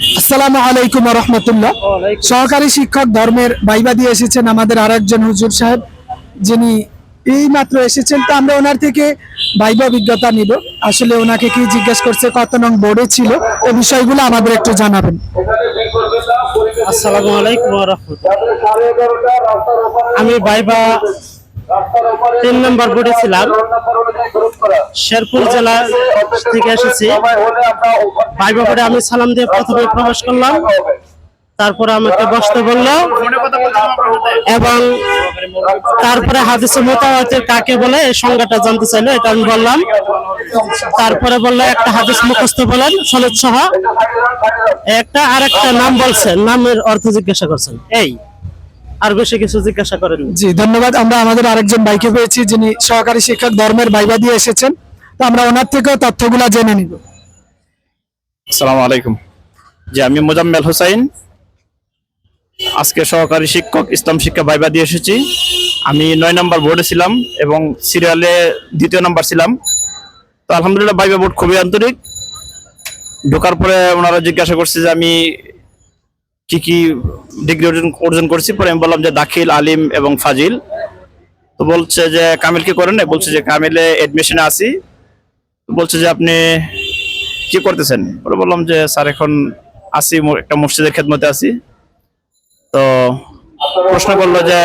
আসসালামু আলাইকুম রহমতুল্লাহ। সহকারী শিক্ষক ধর্মের বাইবা দিয়ে এসেছেন আমাদের আরেকজন হুজুর সাহেব যিনি এই মাত্র এসেছেন। তো আমরা ওনার থেকে বাইবা অভিজ্ঞতা নিব। আসলে ওনাকে কি জিজ্ঞেস করছে কত নং বোর্ডে ছিল এই বিষয়গুলো আমাদের একটু জানাবেন। আসসালামু আলাইকুম ওয়া রাহমাতুল্লাহ। আমি বাইবা তিন নম্বর বোর্ডে ছিলাম। শেরপুর জেলা থেকে এসেছি। বাইবা বোর্ডে আমি সালাম দিয়ে প্রথমে প্রবেশ করলাম। তারপরে আমাকে বসতে বলল। এবং তারপরে হাদিসে মোতাবাতের কাকে বলে এই সংজ্ঞাটা জানতে চাইলো এটা আমি বললাম। তারপরে বলল একটা হাদিস মুখস্থ বলেন সনদ সহ একটা আরেকটা নাম বলছেন নামের অর্থ জিজ্ঞাসা করছেন। এই। আর বেশি কিছু জিজ্ঞাসা করেন জি ধন্যবাদ। আমরা আমাদের আরেকজন বাইকে পেয়েছি যিনি সহকারী শিক্ষক ধর্মের বাইবা দিয়ে এসেছেন। তো আমরা ওনার থেকেও তথ্যগুলো জেনে নিব। আসসালামু আলাইকুম। জি আমি মোজাম্মেল হোসাইন। আজকে সহকারী শিক্ষক ইসলাম শিক্ষা ভাইবা দিয়ে এসেছি। আমি নয় নম্বর বোর্ডে ছিলাম এবং সিরিয়ালে দ্বিতীয় নম্বর ছিলাম। তো আলহামদুলিল্লাহ ভাইবা বোর্ড খুবই আন্তরিক। ঢোকার পরে ওনারা জিজ্ঞাসা করছে যে আমি কি কি ডিগ্রি অর্জন অর্জন করছি? পরে আমি বললাম যে দাখিল, আলিম এবং ফাজিল। তো বলছে যে কামিল কি করেন বলছে যে কামিলে এডমিশনে তো বলছে যে আপনি কি করতেছেন? বলে বললাম যে স্যার এখন ম- একটা মসজিদের খেদমতে আছি। তো প্রশ্ন করল যে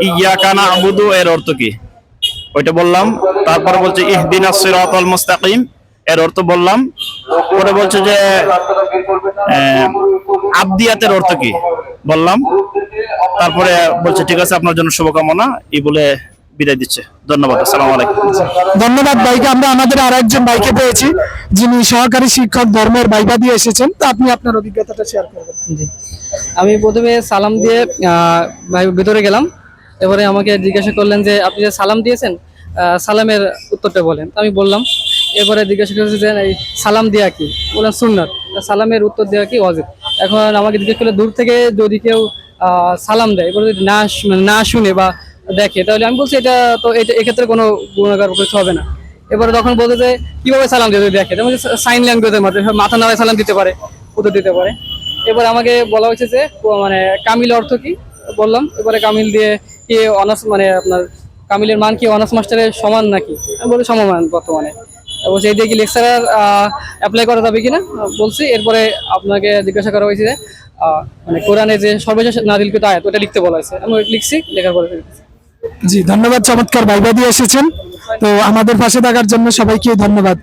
ইয়া কানা আবুদু এর অর্থ কি? ওইটা বললাম। তারপরে বলছে ইহদিন সিরাতাল মুস্তাকিম। এর অর্থ বললাম পরে বলছে যে আবদিয়াতের অর্থ কি? বললাম তারপরে বলছে ঠিক আছে আপনার জন্য শুভকামনা। এই বলে বিদায় দিচ্ছে। ধন্যবাদ আসসালামু আলাইকুম। ধন্যবাদ ভাইকে আমরা আমাদের আরেকজন বাইকে পেয়েছি যিনি সহকারী শিক্ষক ধর্মের দিয়ে এসেছেন তো আপনি আপনার অভিজ্ঞতাটা শেয়ার করবেন। জি। আমি প্রথমে সালাম দিয়ে আহ, ভাই ভিতরে গেলাম। এবারে আমাকে জিজ্ঞাসা করলেন যে আপনি যে সালাম দিয়েছেন আহ, সালামের উত্তরটা বলেন। তো আমি বললাম এরপরে জিজ্ঞাসা করেছে যে এই সালাম দেওয়া কি? বললাম, সুন্নাত। সালামের উত্তর দেওয়া কি? অজিব এখন আমাকে জিজ্ঞেস করলে, দূর থেকে যদি কেউ সালাম দেয় এবার যদি না মানে না শুনে বা দেখে, তাহলে আমি বলছি এটা তো, এটা এক্ষেত্রে কোনো গুণাগার কিছু হবে না। এবারে তখন বলতে যে, কীভাবে সালাম যদি দেখে? যেমন সাইন ল্যাঙ্গুয়েজের মাধ্যমে, মাথা নাড়ায় সালাম দিতে পারে, উত্তর দিতে পারে। এবার আমাকে বলা হয়েছে যে মানে কামিল অর্থ কি? বললাম এবারে কামিল দিয়ে কি অনার্স মানে আপনার কামিলের মান কি অনার্স মাস্টারের সমান নাকি? আমি বলি সমমান বর্তমানে। বলছি এই দিয়ে কি লেকচারার অ্যাপ্লাই করা যাবে কিনা? বলছি। এরপরে আপনাকে জিজ্ঞাসা করা হয়েছে যে মানে কোরআনে যে সর্বশেষ নাদিলকৃত আয়াত, ওটা লিখতে বলা হয়েছে। আমি লিখছি, লেখার পরে জি, ধন্যবাদ। চমৎকার বাইবা দিয়ে এসেছেন। তো আমাদের পাশে থাকার জন্য সবাইকে ধন্যবাদ।